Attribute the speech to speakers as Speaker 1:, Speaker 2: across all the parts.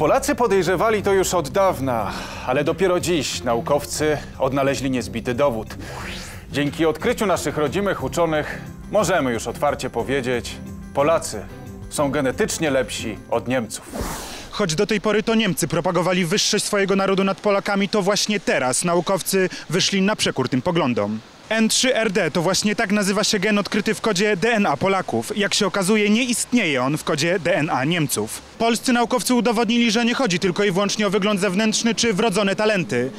Speaker 1: Polacy podejrzewali to już od dawna, ale dopiero dziś naukowcy odnaleźli niezbity dowód. Dzięki odkryciu naszych rodzimych uczonych możemy już otwarcie powiedzieć: Polacy są genetycznie lepsi od Niemców.
Speaker 2: Choć do tej pory to Niemcy propagowali wyższość swojego narodu nad Polakami, to właśnie teraz naukowcy wyszli na przekór tym poglądom. N3RD to właśnie tak nazywa się gen odkryty w kodzie DNA Polaków. Jak się okazuje, nie istnieje on w kodzie DNA Niemców. Polscy naukowcy udowodnili, że nie chodzi tylko i wyłącznie o wygląd zewnętrzny czy wrodzone talenty.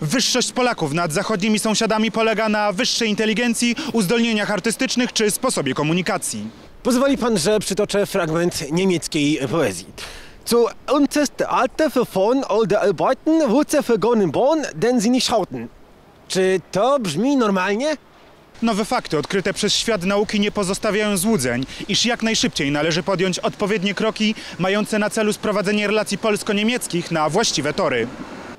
Speaker 2: Wyższość Polaków nad zachodnimi sąsiadami polega na wyższej inteligencji, uzdolnieniach artystycznych czy sposobie komunikacji.
Speaker 3: Pozwoli pan, że przytoczę fragment niemieckiej poezji. Zu uns ist Alter für von all der Arbeiten, Wurzel vergonnen born, denn sie nicht schauten. Czy to brzmi normalnie?
Speaker 2: Nowe fakty odkryte przez świat nauki nie pozostawiają złudzeń, iż jak najszybciej należy podjąć odpowiednie kroki mające na celu sprowadzenie relacji polsko-niemieckich na właściwe tory.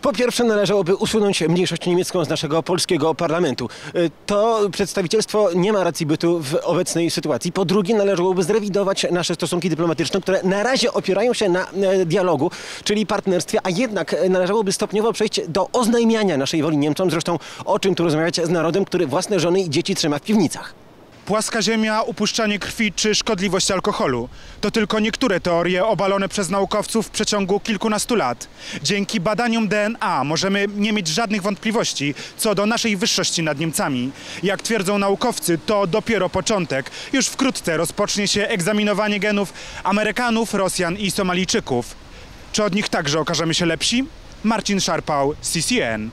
Speaker 3: Po pierwsze należałoby usunąć mniejszość niemiecką z naszego polskiego parlamentu. Y, To przedstawicielstwo nie ma racji bytu w obecnej sytuacji. Po drugie należałoby zrewidować nasze stosunki dyplomatyczne, które na razie opierają się na e, dialogu, czyli partnerstwie, a jednak e, należałoby stopniowo przejść do oznajmiania naszej woli Niemcom, zresztą o czym tu rozmawiać z narodem, który własne żony i dzieci trzyma w piwnicach.
Speaker 2: Płaska ziemia, upuszczanie krwi czy szkodliwość alkoholu to tylko niektóre teorie obalone przez naukowców w przeciągu kilkunastu lat. Dzięki badaniom DNA możemy nie mieć żadnych wątpliwości co do naszej wyższości nad Niemcami. Jak twierdzą naukowcy, to dopiero początek. Już wkrótce rozpocznie się egzaminowanie genów Amerykanów, Rosjan i Somalijczyków. Czy od nich także okażemy się lepsi? Marcin Szarpał, CCN.